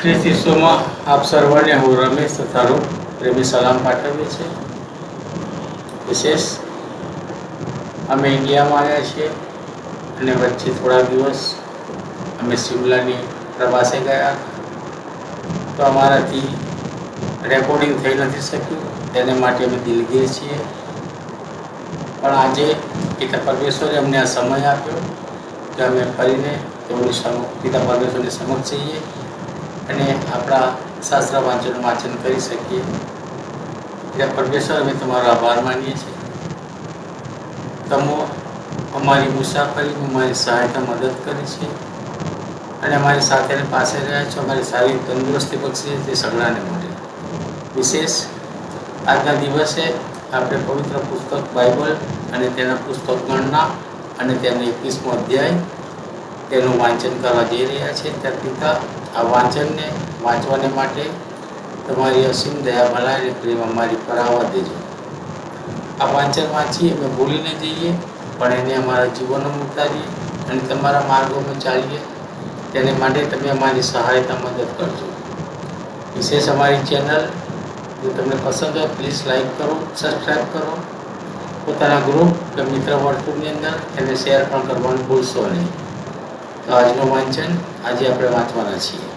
ખ્રિસ્ત ઈસુમાં આપ સર્વને હું રમેશ તથા પ્રેમી સલામ પાઠવીએ છીએ. વિશેષ, અમે ઇન્ડિયામાં આવ્યા છીએ અને વચ્ચે થોડા દિવસ અમે શિમલાની પ્રવાસે ગયા. તો અમારાથી રેકોર્ડિંગ થઈ નથી શક્યું, તેને માટે અમે દિલગીર છીએ. પણ આજે પિતા પરમેશ્વરે અમને આ સમય આપ્યો કે અમે ફરીને તેઓની સમ, પિતા પરમેશ્વરની સમક્ષ જઈએ. અને આપણા શાસ્ત્ર વાંચન વાંચન કરી શકીએ. ત્યાં પરમેશ્વર અમે તમારો આભાર માનીએ છીએ. તમો અમારી મુસાફરીમાં અમારી સહાયતા મદદ કરી છે. અને અમારી સાથે પાસે રહ્યા છો, અમારી સારી તંદુરસ્તી બક્ષી તે સગડાને મળે. વિશેષ આજના દિવસે આપણે પવિત્ર પુસ્તક બાઇબલ અને તેના પુસ્તક ગણના અને તેનો એકવીસમો અધ્યાય તેનું વાંચન કરવા જઈ રહ્યા છે. ત્યાં પિતા આ વાંચનને વાંચવાને માટે તમારી અસીમ દયા, ભલાઈ પ્રેમ અમારી પર આવવા દેજો. આ વાંચન વાંચીએ અમે ભૂલીને જઈએ, પણ એને અમારા જીવનમાં ઉતારીએ અને તમારા માર્ગોમાં ચાલીએ. તેને માટે તમે અમારી સહાયતા મદદ કરજો. વિશેષ અમારી ચેનલ, જો તમને પસંદ હોય પ્લીઝ લાઈક કરો સબસ્ક્રાઈબ કરો. પોતાના ગ્રુપ કે મિત્ર વર્તુળની અંદર એને શેર પણ કરવાનું ભૂલશો નહીં. તો આજનું વાંચન આજે આપણે વાંચવાના છીએ.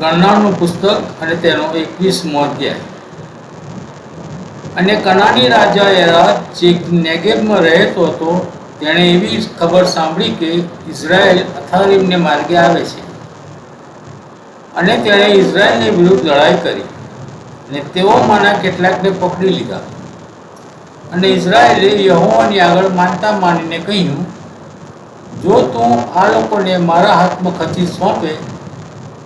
ગણનારનું પુસ્તક અને તેનો એકવીસમો અધ્યાય. અને કનાની રાજા એરા જે નેગેબમાં રહેતો હતો, તેણે એવી ખબર સાંભળી કે ઇઝરાયલ અથારીમને માર્ગે આવે છે. અને તેણે ઇઝરાયલની વિરુદ્ધ લડાઈ કરી અને તેઓમાંના કેટલાકને પકડી લીધા. અને ઇઝરાયલે યહોવાની આગળ માનતા માનીને કહ્યું જો તું આ લોકોને મારા હાથમાં ખચી સોંપે,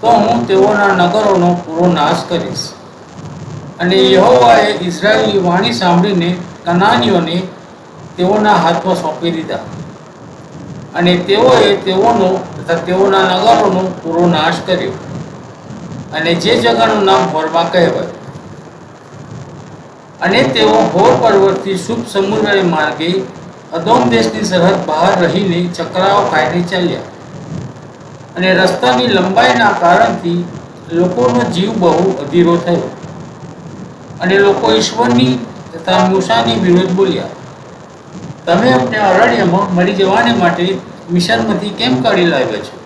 તો હું તેઓના નગરોનો પૂરો નાશ કરીશ. અને યહોવાએ ઇઝરાયલની વાણી સાંભળીને કનાનીઓને તેઓના હાથમાં સોંપી દીધા. અને તેઓએ તેઓનો તથા તેઓના નગરોનો પૂરો નાશ કર્યો. અને જે જગાનું નામ હોરમાં કહેવાય. અને તેઓ હોર પર્વતથી શુભ સમુદ્ર માર્ગે અદોમ દેશની સરહદ બહાર રહીને ચક્રાઓ ખાઈને ચાલ્યા. અને રસ્તાની લંબાઈના કારણથી લોકોનો જીવ બહુ અધીરો થયો. અને લોકો ઈશ્વરની તથા મૂસાની વિરોધ બોલ્યા. તમે અમને અરણ્યમાં મરી જવાને માટે મિશનમાંથી કેમ કાઢી લાવ્યા છો?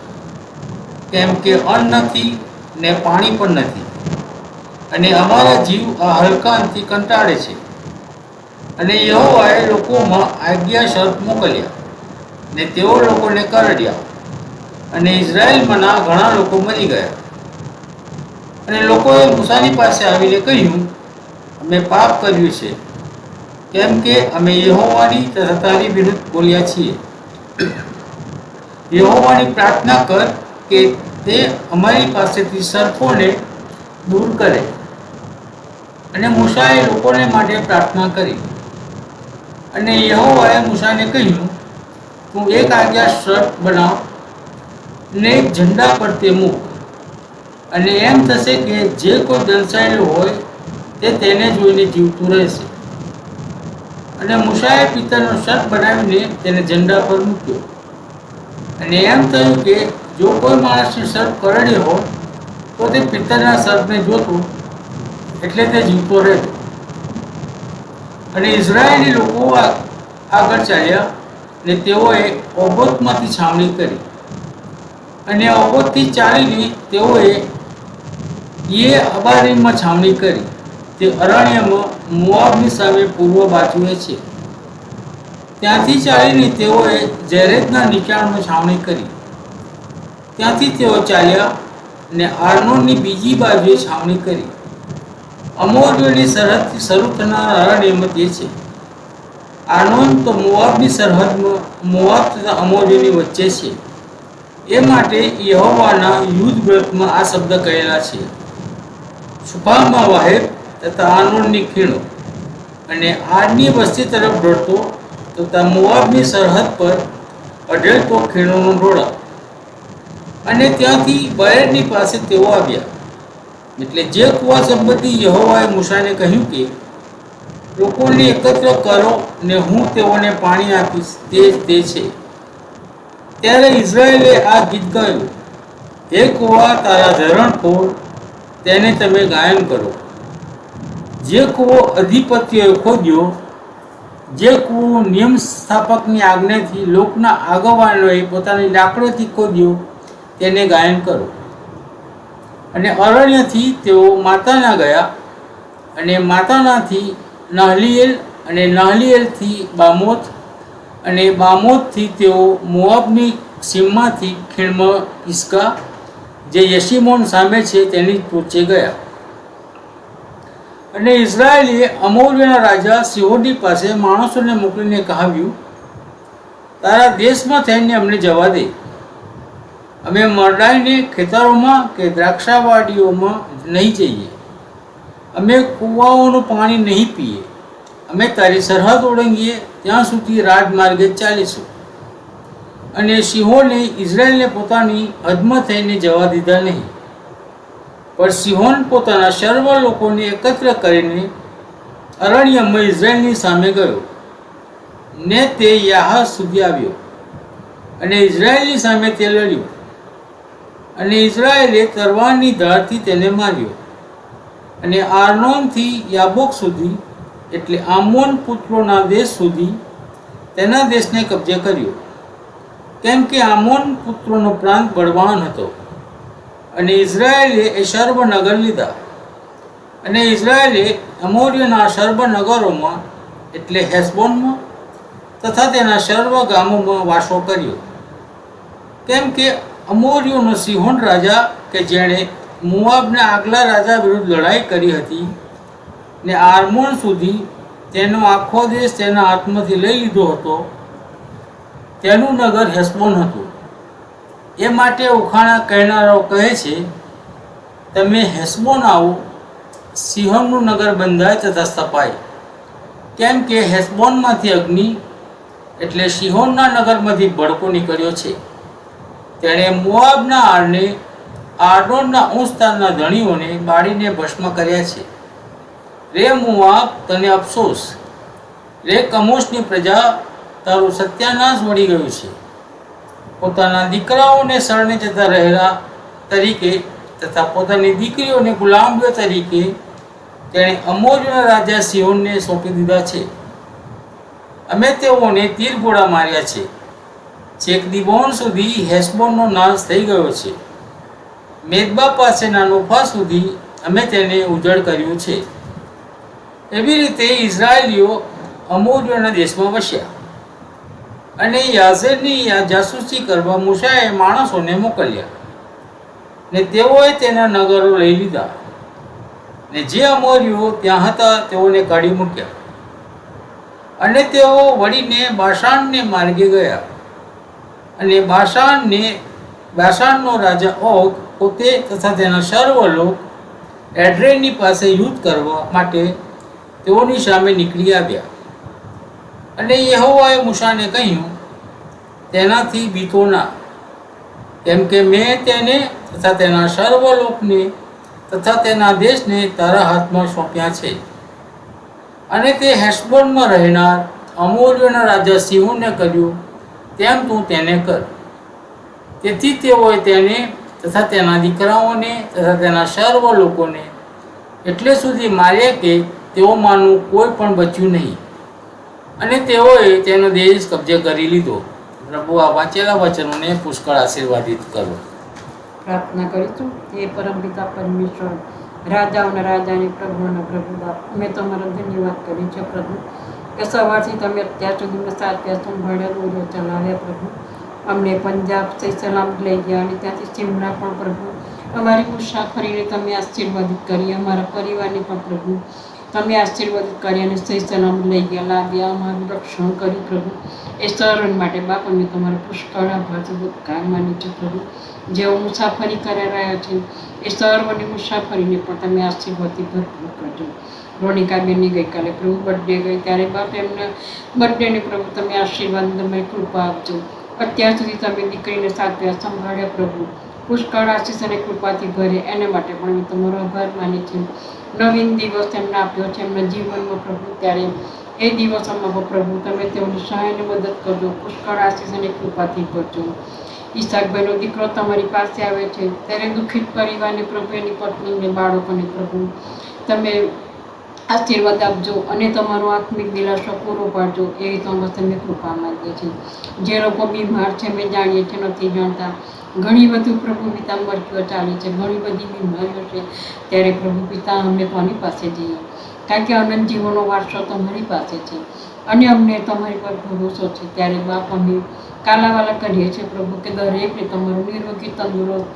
કેમ કે અન્ન નથી ને પાણી પણ નથી. અને અમારા જીવ આ હલકાનથી કંટાળે છે. અને યહોવાએ લોકોમાં આજ્ઞા શરત મોકલ્યા ને તેઓ લોકોને કરડ્યા. અને ઇઝરાયલમાંના ઘણા લોકો મરી ગયા. અને લોકોએ મૂસાની પાસે આવીને કહ્યું, અમે પાપ કર્યું છે, કેમ કે અમે યહોવાની તથા તારી વિરુદ્ધ બોલ્યા છીએ. યહોવાની પ્રાર્થના કર કે તે અમારી પાસેથી સરફોને દૂર કરે. અને મૂસાએ લોકોને માટે પ્રાર્થના કરી. અને યહોવાએ મૂસાને કહ્યું, તું એક આજ્ઞા શર્ટ બનાવ ને ઝંડા પર તે મૂક. અને એમ થશે કે જે કોઈ દર્શાયેલું હોય તે તેને જોઈને જીવતું રહેશે. અને મૂસાએ પિતાનો શર્ટ બનાવીને તેને ઝંડા પર મૂક્યો. અને એમ થયું કે જો કોઈ માણસની શર્ટ કરડ્યો હોય, તો તે પિત્તળના શર્ટને જોતો એટલે તે જીવતો રહેતો. અને ઇઝરાયેલી લોકો આગળ ચાલ્યા અને તેઓએ ઓબોતમાંથી છાવણી કરી. અને ઓબોતથી ચાલીને તેઓએ એ અબારીમાં છાવણી કરી. તે અરણ્યમાં મુઆબની સામે પૂર્વ બાજુએ છે. ત્યાંથી ચાલીને તેઓએ જેરેદના નીચાણમાં છાવણી કરી. ત્યાંથી તેઓ ચાલ્યા અને આર્નોનની બીજી બાજુએ છાવણી કરી. અમોરીઓની સરહદથી શરૂ થનાર હરણ એમત એ છે. આનોન તો મોઆબની સરહદમાં મોવાબ તથા અમોરીઓની વચ્ચે છે. એ માટે યહોવાના યુદ્ધ વ્રતમાં આ શબ્દ કહેલા છે. સુભામાં વાહેબ તથા આનોનની ખીણો અને આરની વસ્તી તરફ દોડતો તથા મોઆબની સરહદ પર અઢેલતો ખીણોનો ડોળા અને ત્યાંથી બયરની પાસે તેઓ આવ્યા. એટલે જે કુવા સંબંધી યહોવાએ મૂસાને કહ્યું કે, લોકોને એકત્ર કરો ને હું તેઓને પાણી આપીશ, તે તે છે. ત્યારે ઇઝરાયેલે આ ગીત ગાયું, હે કુવા, તારા ધરણ ખોલ તેને તમે ગાયન કરો. જે કૂવો અધિપત્યએ ખોદ્યો, જે કૂવો નિયમ સ્થાપકની આજ્ઞાથી લોકના આગેવાનોએ પોતાની લાકડીથી ખોદ્યો, તેને ગાયન કરો. અને અરણ્યથી તેઓ માતાના ગયા અને માતાનાથી નહલિયેલ અને નહલિયેલથી બામોથ અને બામોથથી તેઓ મોઆબની સીમમાંથી ખીણમાં ઇસ્કા જે યશિમોન સામે છે તેની ટોચે ગયા. અને ઇઝરાયેલીએ અમૌર્યના રાજા સિહોડી પાસે માણસોને મોકલીને કહાવ્યું, તારા દેશમાં થઈને અમને જવા દે. અમે મરડાઈને ખેતરોમાં કે દ્રાક્ષાવાડીઓમાં નહીં જઈએ. અમે કૂવાઓનું પાણી નહીં પીએ. અમે તારી સરહદ ઓળંગીએ ત્યાં સુધી રાજમાર્ગે ચાલીશું. અને સિંહોને, ઇઝરાયલને પોતાની હદમાં થઈને જવા દીધા નહીં. પણ સિંહોન પોતાના સર્વ લોકોને એકત્ર કરીને અરણ્યમાં ઇઝરાયલની સામે ગયો. ને તે યાહ સુધી આવ્યો. અને ઇઝરાયલની સામે તે લડ્યો. અને ઇઝરાયેલે તરવારની ધારથી તેને માર્યો. અને આર્નોનથી યાબોક સુધી, એટલે આમોન પુત્રોના દેશ સુધી, તેના દેશને કબજે કર્યો. કેમ કે આમોન પુત્રોનો પ્રાંત બળવાન હતો. અને ઇઝરાયેલે એ સર્વનગર લીધા. અને ઇઝરાયેલે અમોર્યના સર્વનગરોમાં એટલે હેસબોનમાં, તથા તેના સર્વ ગામોમાં વાસો કર્યો. કેમ કે અમોરીઓનો સિંહોન રાજા કે જેણે મુઆબના આગલા રાજા વિરુદ્ધ લડાઈ કરી હતી ને આર્મોન સુધી તેનો આખો દેશ તેના હાથમાંથી લઈ લીધો હતો. તેનું નગર હેસબોન હતું. એ માટે ઉખાણા કહેનારો કહે છે, તમે હેસબોન આવો સિંહણનું નગર બંધાય તથા સ્થપાય. કેમ કે હેસબોનમાંથી અગ્નિ એટલે સિંહોનના નગરમાંથી ભડકો નીકળ્યો છે. તેણે મોઆબના આરને આર્ડોનના ઉંસ્તાનના ધણીઓને બાળીને ભસ્મ કર્યા છે. રે મોઆબ, તને અફસોસ. રે કમોશની પ્રજા, તારું સત્યાનાશ વળી ગયું છે. પોતાના દીકરાઓને શરણે જતા રહેલા તરીકે તથા પોતાની દીકરીઓને ગુલામીઓ તરીકે તેણે અમોજના રાજા સિંહોને સોંપી દીધા છે. અમે તેઓને તીર ગોળા માર્યા છે. છેક દિબોન સુધી હેસબોનનો નાશ થઈ ગયો છે. મેદબા પાસેના નોફા સુધી અમે તેને ઉજળ કર્યું છે. એવી રીતે ઇઝરાયેલીઓ અમોરીઓના દેશમાં વસ્યા અને યાઝેરની જાસૂસી કરવા મૂસાએ માણસોને મોકલ્યા ને તેઓએ તેના નગરો લઈ લીધા ને જે અમોર્યો ત્યાં હતા તેઓને કાઢી મૂક્યા અને તેઓ વળીને બાષાણને માર્ગે ગયા. અને બાશાનને બાશાનનો રાજા ઓગ પોતે તથા તેના સર્વ લોક એડ્રેની પાસે યુદ્ધ કરવા માટે તેઓની સામે નીકળી આવ્યા. અને યહોવાએ મૂસાને કહ્યું, તેનાથી બીતો ના. કેમ કે મેં તેને તથા તેના સર્વ લોકને તથા તેના દેશને તારા હાથમાં સોંપ્યા છે. અને તે હેશબોનમાં રહેનાર અમૂલ્યના રાજા સિંહોને કર્યું તેમ તું તેને કર. તેથી તેઓએ તેને તથા તેના દીકરાઓને તથા તેના સર્વ લોકોને. એટલે સુધી માર્યા કે તેઓમાંનું કોઈ પણ બચ્યું નહીં. અને તેઓએ તેનો દેશ કબજે કરી લીધો. પ્રભુ આ વાંચેલા વચનોને પુષ્કળ આશીર્વાદિત કરો. પ્રાર્થના કરીશું હે પરમપિતા પરમેશ્વર રાજાઓના રાજાની પ્રભુના પ્રભુ મેં તમારો ધન્યવાદ કરી છે પ્રભુ. કે સવારથી તમે અત્યાર સુધીમાં સાત્યા સંભાળ્યા દોરો ચલાવ્યા પ્રભુ. અમને પંજાબ સે સલામ લઈ ગયા અને ત્યાંથી શિમલા પણ પ્રભુ. અમારી મુસાફરીને તમે આશીર્વાદિત કરી. અમારા પરિવારને પણ પ્રભુ. તમે આશીર્વાદિત કરી અને સહી સલામ લઈ ગયા. લાવ્યા અમારું રક્ષણ કર્યું પ્રભુ. એ સરણ માટે બાપ, અમે તમારો પુષ્કળ આભાર કામ માની છે પ્રભુ. જેઓ મુસાફરી કરી રહ્યા છે, એ સર્વની મુસાફરીને પણ તમે આશીર્વાદથી ભરપૂર કરજો. રોનિકાબેનની ગઈકાલે પ્રભુ બર્થડે ગઈ, ત્યારે બાપ એમના બર્થડેને પ્રભુ તમે આશીર્વાદ, તમે કૃપા આપજો. અત્યાર સુધી તમે દીકરીને સાચવ્યા, સંભાળ્યા પ્રભુ. પુષ્કળ આશીષ અને કૃપાથી ભરે, એના માટે પણ હું તમારો આભાર માની છે. નવીન દિવસ એમને આપ્યો છે એમના જીવનમાં પ્રભુ, ત્યારે એ દિવસોમાં પ્રભુ, તમે તેઓની સહાયને મદદ કરજો. પુષ્કળ આશીષ અને કૃપાથી ભરજો. ઈશાકભાઈનો દીકરો તમારી પાસે આવે છે. ત્યારે દુઃખિત પરિવારને પ્રભુ એની પત્નીને, બાળકોને પ્રભુ, તમે આશીર્વાદ આપજો અને તમારો આત્મિક દિલાસો પૂરો પાડજો એવી તો તમને કૃપા માંગીએ છીએ. જે લોકો બીમાર છે, અમે જાણીએ છીએ, નથી જાણતા. ઘણી બધું પ્રભુ પિતા મરચીઓ ચાલે છે, ઘણી બધી બીમારીઓ છે. ત્યારે પ્રભુ પિતા અમે કોની પાસે જઈએ? કારણ કે અનંત જીવોનો વારસો તમારી પાસે છે. અને અમને તમારી પર ભરોસો છે. ત્યારે બાપ અમે કાલાવાલા કરીએ છીએ પ્રભુ, કે દરેકને તમારું નિરોગી, તંદુરસ્ત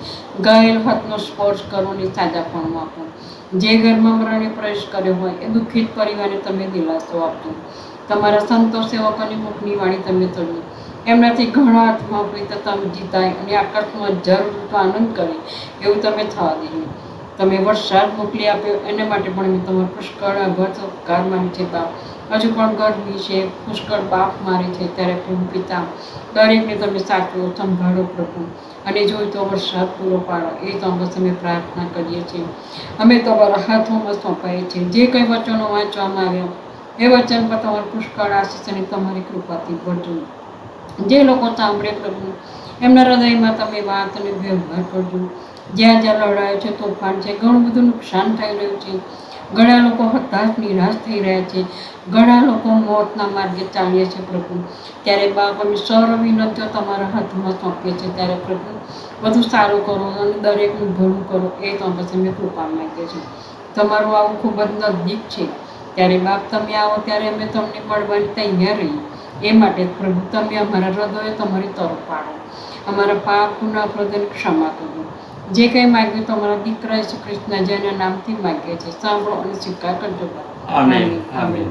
ગયેલ હાથનો સ્પર્શ કરો અને સાજાપણું આપો. જે ઘરમાં મરણે પ્રવેશ કર્યો હોય, એ દુઃખિત પરિવારને તમે દિલાસો આપજો. તમારા સંતો સેવકોની મુખની વાણી તમે તોડી એમનાથી ઘણા આત્મા પ્રીત તમે જીતાય અને આકાશમાં જરૂર આનંદ કરે, એવું તમે થવા દેજો. તમે વરસાદ મોકલી આપ્યો, એના માટે પણ મેં તમારો પુષ્કળ આભાર તો ઉપકાર માની છે બાપ. હજુ પણ ગરમી છે, પુષ્કળ બાપ મારે છે ત્યારે પ્રેમ પિતા, દરેકને તમે સાચવો સંભાળો પ્રભુ. અને જોઈ તો વરસાદ પૂરો પાડો, એ તો અમે અમે પ્રાર્થના કરીએ છીએ. અમે તમારા હાથોમાં સોંપાઈએ છીએ. જે કંઈ વચનો વાંચવામાં આવ્યા, એ વચન પર તમારું પુષ્કળ આશીષ અને તમારી કૃપાથી ભરજો. જે લોકો સાંભળે પ્રભુ, એમના હૃદયમાં તમે વાત અને વ્યવહાર કરજો. જ્યાં જ્યાં લડાયો છે, તોફાન છે, ઘણું બધું નુકસાન થઈ રહ્યું છે. ઘણા લોકો હતાશ નિરાશ થઈ રહ્યા છે. ઘણા લોકો મોતના માર્ગે ચાલીએ છે પ્રભુ. ત્યારે બાપ અમે સર્વ વિનંતીઓ તમારા હાથમાં સોંપીએ છીએ ત્યારે પ્રભુ, બધું સારું કરો અને દરેકનું ભલું કરો. એ તો પછી અમે કૃપા માગીએ છીએ તમારું આવું ખૂબ જ નજીક છે. ત્યારે બાપ, તમે આવો ત્યારે અમે તમને મળવાની તૈયાર રહીએ. એ માટે પ્રભુ, તમે અમારા હૃદય તમારી તરફ પાડો અમારા પાપ ગુના પ્રદન ક્ષમા કરજો જે કંઈ માગ્યું તમારા દીકરા શ્રી કૃષ્ણ જેના નામથી માગીએ છીએ સાંભળો અને સ્વીકાર કરજો. આમેન. આમેન.